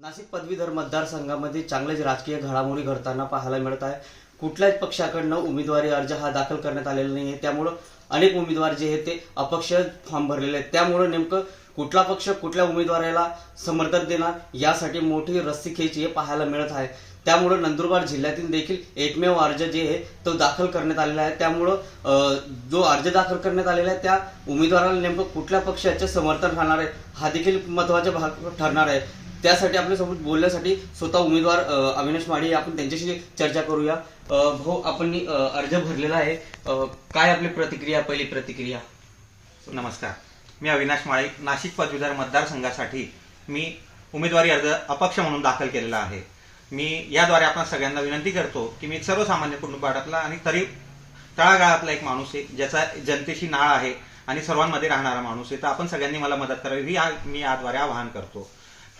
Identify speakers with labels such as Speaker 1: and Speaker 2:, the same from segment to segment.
Speaker 1: नाशिक पदवीधर मतदारसंघामध्ये चांगलेच राजकीय घडामोडी घडताना पाहायला मिळत आहे. कुठल्याच पक्षाकडनं उमेदवारी अर्ज हा दाखल करण्यात आलेला नाही आहे त्यामुळं अनेक उमेदवार जे आहेत ते अपक्ष फॉर्म भरलेले आहेत. त्यामुळं नेमकं कुठला पक्ष कुठल्या उमेदवाराला समर्थन देणार यासाठी मोठी रस्सीखेच हे पाहायला मिळत आहे. त्यामुळं नंदुरबार जिल्ह्यातील देखील एकमेव अर्ज जे आहे तो दाखल करण्यात आलेला आहे. त्यामुळं जो अर्ज दाखल करण्यात आलेला आहे त्या उमेदवाराला नेमकं कुठल्या पक्षाचे समर्थन राहणार आहे हा देखील महत्त्वाचा भाग ठरणार आहे. त्यासाठी आपल्यासोबत बोलण्यासाठी स्वतः उमेदवार अविनाश माळी आपण त्यांच्याशी चर्चा करूया. भाऊ आपण अर्ज भरलेला आहे. काय आपली प्रतिक्रिया पहिली प्रतिक्रिया?
Speaker 2: नमस्कार. मी अविनाश माळी नाशिक पदवीधर मतदारसंघासाठी मी उमेदवारी अर्ज अपक्ष म्हणून दाखल केलेला आहे. मी याद्वारे आपण सगळ्यांना विनंती करतो की मी एक सर्वसामान्य कुटुंबातला आणि तरी तळागाळातला एक माणूस आहे ज्याचा जनतेशी नाळ आहे आणि सर्वांमध्ये राहणारा माणूस आहे. तर आपण सगळ्यांनी मला मदत करावी ही आ- मी याद्वारे आवाहन करतो.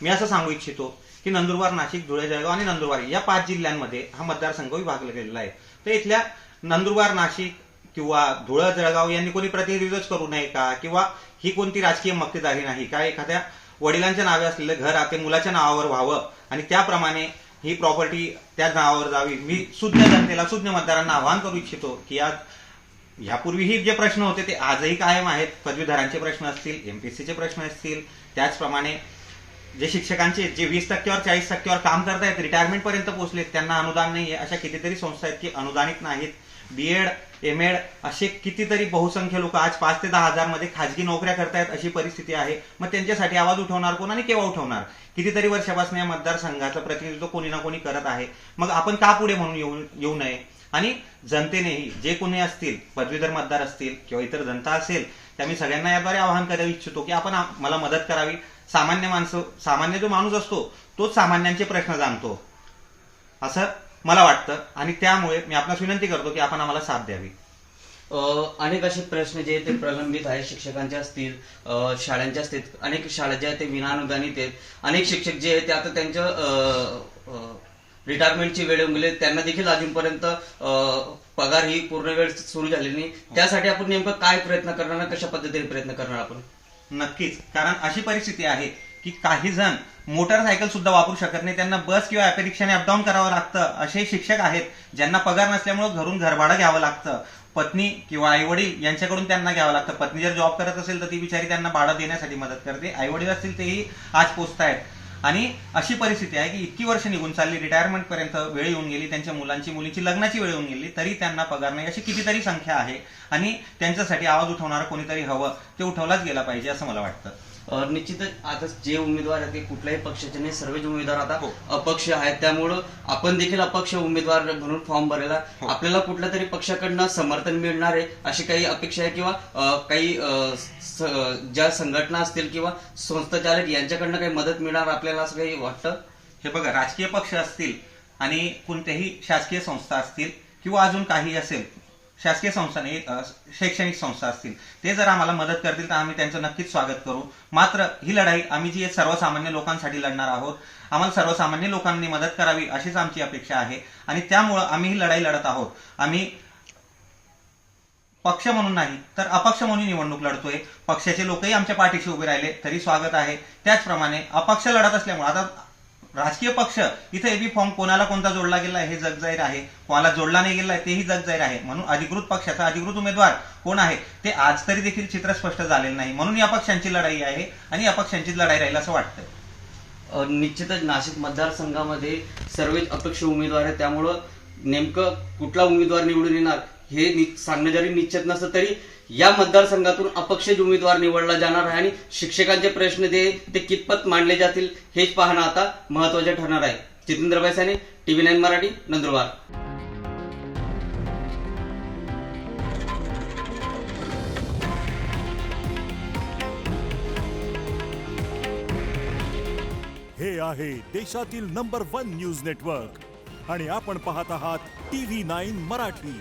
Speaker 2: मी असं सांगू इच्छितो की नंदुरबार नाशिक धुळे जळगाव आणि नंदुरबार या पाच जिल्ह्यांमध्ये हा मतदारसंघ विभागला गेलेला आहे. तर इथल्या नंदुरबार नाशिक किंवा धुळं जळगाव यांनी कोणी प्रतिनिधित्वच करू नये का? किंवा ही कोणती राजकीय मक्तेदारी नाही का? एखाद्या वडिलांच्या नावे असलेलं घर आते मुलाच्या नावावर व्हावं आणि त्याप्रमाणे ही प्रॉपर्टी त्या नावावर जावी. मी सुज्ञ जनतेला सुज्ञ मतदारांना आवाहन करू इच्छितो की आज ह्यापूर्वीही जे प्रश्न होते ते आजही कायम आहेत. पदवीधरांचे प्रश्न असतील एमपीसीचे प्रश्न असतील. त्याचप्रमाणे जे शिक्षकांचे जे वीस टक्क्यावर चाळीस टक्क्यावर काम करतायत रिटायरमेंट पर्यंत पोहोचलेत त्यांना अनुदान नाही आहे अशा कितीतरी संस्था आहेत की अनुदानित नाहीत. बीएड एम एड असे कितीतरी बहुसंख्य लोक आज पाच ते दहा हजारमध्ये खाजगी नोकऱ्या करतायत अशी परिस्थिती आहे. मग त्यांच्यासाठी आवाज उठवणार कोण आणि केव्हा उठवणार? कितीतरी वर्षापासून या मतदारसंघाचं प्रतिनिधित्व कोणी ना कोणी करत आहे. मग आपण का पुढे म्हणून येऊ येऊ नये? आणि जनतेनेही जे कोणी असतील पदवीधर मतदार असतील किंवा इतर जनता असेल त्या मी सगळ्यांना याद्वारे आवाहन करायला इच्छितो की आपण मला मदत करावी. सामान्य माणसं सामान्य जो माणूस असतो तोच सामान्यांचे प्रश्न जाणतो. असं मला वाटतं. आणि त्यामुळे मी आपणास विनंती करतो की आपण आम्हाला साथ द्यावी.
Speaker 1: अनेक असे प्रश्न जे ते प्रलंबित आहेत शिक्षकांचे असतील अं, शाळांचे असतील अनेक शाळा ज्या आहेत ते विनानुदानित आहेत अनेक शिक्षक जे आहेत ते आता त्यांच्या रिटायरमेंटची वेळ गेली त्यांना देखील अजूनपर्यंत पगार ही पूर्ण वेळ सुरू झालेली नाही. त्यासाठी आपण नेमकं काय प्रयत्न करणार कशा पद्धतीने प्रयत्न करणार आपण?
Speaker 2: नक्कीच. कारण अशी परिस्थिती आहे की काही जण मोटरसायकल सुद्धा वापरू शकत नाही. त्यांना बस किंवा ऍपे रिक्षाने अपडाऊन करावं लागतं. असे शिक्षक आहेत ज्यांना पगार नसल्यामुळे घरून घरभाडं घ्यावं लागतं. पत्नी किंवा आई वडील यांच्याकडून त्यांना घ्यावं लागतं. पत्नी जर जॉब करत असेल तर ती बिचारी त्यांना भाडं देण्यासाठी मदत करते. आई वडील असतील तेही आज पोचतायत. आणि अशी परिस्थिती आहे की इतकी वर्ष निघून चालली रिटायरमेंट पर्यंत वेळ येऊन गेली त्यांच्या मुलांची मुलीची लग्नाची वेळ येऊन गेली तरी त्यांना पगार नाही. अशी कितीतरी संख्या आहे. आणि त्यांच्यासाठी आवाज उठवणारं कोणीतरी हवं ते उठवलाच गेला पाहिजे असं मला वाटतं.
Speaker 1: निश्चितच आता जे उमेदवार आहेत ते कुठल्याही पक्षाचे नाही सर्वच उमेदवार आता
Speaker 2: हो.
Speaker 1: अपक्ष आहेत त्यामुळं आपण देखील अपक्ष उमेदवार म्हणून फॉर्म भरायला
Speaker 2: हो.
Speaker 1: आपल्याला कुठल्या तरी पक्षाकडनं समर्थन मिळणार आहे अशी काही अपेक्षा आहे किंवा काही ज्या संघटना असतील किंवा संस्था चालक यांच्याकडनं काही मदत मिळणार आपल्याला असं काही वाटतं
Speaker 2: हे बघा राजकीय पक्ष असतील आणि कोणत्याही शासकीय संस्था असतील किंवा अजून काही असेल शासकीय संस्था नाही शैक्षणिक संस्था असतील. ते जर आम्हाला मदत करतील तर आम्ही त्यांचं नक्कीच स्वागत करू. मात्र ही लढाई आम्ही जी सर्वसामान्य लोकांसाठी लढणार आहोत आम्हाला सर्वसामान्य लोकांनी मदत करावी अशीच आमची अपेक्षा आहे. आणि त्यामुळं आम्ही ही लढाई लढत आहोत. आम्ही पक्ष म्हणून नाही तर अपक्ष म्हणून निवडणूक लढतोय. पक्षाचे लोकही आमच्या पाठीशी उभे राहिले तरी स्वागत आहे. त्याचप्रमाणे अपक्ष लढत असल्यामुळे आता राजकीय पक्ष इथे एबी फॉर्म कोणाला कोणता जोडला गेला हे जग जाहीर आहे. कोणाला जोडला नाही गेला तेही जग जाहीर आहे. म्हणून अधिकृत पक्षाचा अधिकृत उमेदवार कोण आहे ते आज तरी देखील चित्र स्पष्ट झालेलं नाही. म्हणून या पक्षांची लढाई आहे आणि या पक्षांची लढाई राहील असं
Speaker 1: वाटतं निश्चितच नाशिक मतदारसंघामध्ये सर्वच अपक्ष उमेदवार आहेत. त्यामुळं नेमकं कुठला उमेदवार निवडून येणार हे नि- सांगणं जरी निश्चित नसतं तरी या मतदारसंघातून अपक्षच उमेदवार निवडला जाणार आहे आणि शिक्षकांचे प्रश्न जे ते कितपत मांडले जातील हेच पाहणं आता महत्त्वाचे ठरणार आहे. Jitendra Baisane TV nine Marathi Nandurbar.
Speaker 3: हे आहे देशातील नंबर वन न्यूज नेटवर्क आणि आपण पाहत आहात टीव्ही नाईन मराठी.